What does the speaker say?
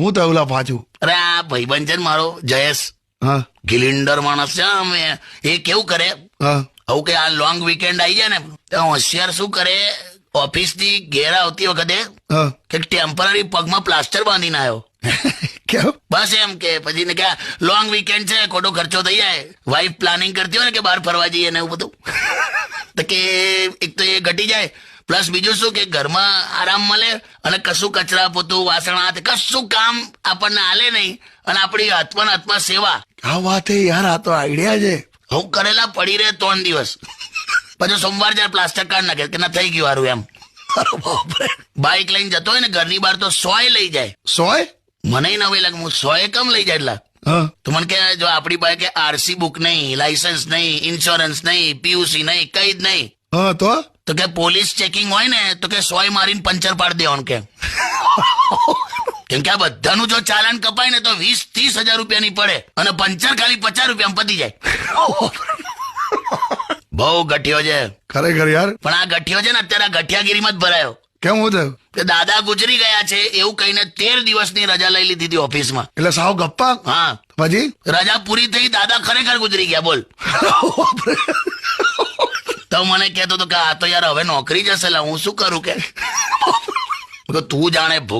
હું થયું લા પાછું. અરે આ ભાઈબંધ છે ને મારો જયેશ. હા. ગિલિન્ડર માણસ છે અમે એ. કેવું કરે? હા. આવું કે આ લોંગ વીકેન્ડ આવી જાય ને તો હોશિયાર શું કરે? ઓફિસથી ઘેર આવતી વખતે કે ટેમ્પરરી પગમાં પ્લાસ્ટર બાંધીને આવ્યો કેમ? બસ એમ કે પછી ને કે લોંગ વીકેન્ડ છે ખોટો ખર્ચો થઈ જાય. વાઈફ પ્લાનિંગ કરતી હોય ને કે બહાર ફરવા જઈએ ને એવું બધું. તો કે એક તો એ ઘટી જાય પ્લસ બીજું શું કે ઘરમાં આરામ મળે અને કશું કચરા પોતું વાસણ હાથ કશું કામ આપણને હાલે નહીં અને આપણી હાથમાં હાથમાં સેવા. આ વાત યાર આ તો આઈડિયા છે. હું કરેલા પડી રહે ત્રણ દિવસ. પછી સોમવાર જયારે પ્લાસ્ટર કાર્ડ નાખે કે ના થઈ ગયું હારું એમ. બાઇક લઈને જતો હોય ને ઘરની બહાર તો સોય લઈ જાય. સોય? મને નવી લાગે હું સોય કમ લઈ જાય એટલા? તો મને કે જો આપણી પાસે આરસી બુક નહીં લાયસન્સ નહીં ઇન્સ્યોરન્સ નહીં પીયુસી નહીં કઈ જ નહીં. હા તો? તો કે પોલીસ ચેકિંગ હોય ને તો કે સોય મારીને પંચર પાડી દેવાનું કે. કેમ કે આ બધાનું જો ચાલાન કપાય ને તો વીસ ત્રીસ હજાર રૂપિયાની પડે. અને પંચર ખાલી પચાસ રૂપિયામાં પતી જાય. બહુ ગઠિયો છે. ખરેખર યાર? પણ આ ગઠિયો છે ને અત્યારે આ ગઠિયાગીરીમાં જ ભરાયો. કેમ હું થયું? કે દાદા ગુજરી ગયા છે એવું કહીને તેર દિવસની રજા લઈ લીધી હતી ઓફિસમાં. એટલે સાવ ગપ્પા? હા. પછી? રજા પૂરી થઈ દાદા ખરેખર ગુજરી ગયા બોલ. તો મને કહેતો હતો કે આ તો યાર હવે નોકરી જશે હું શું કરું કે? તું જાણે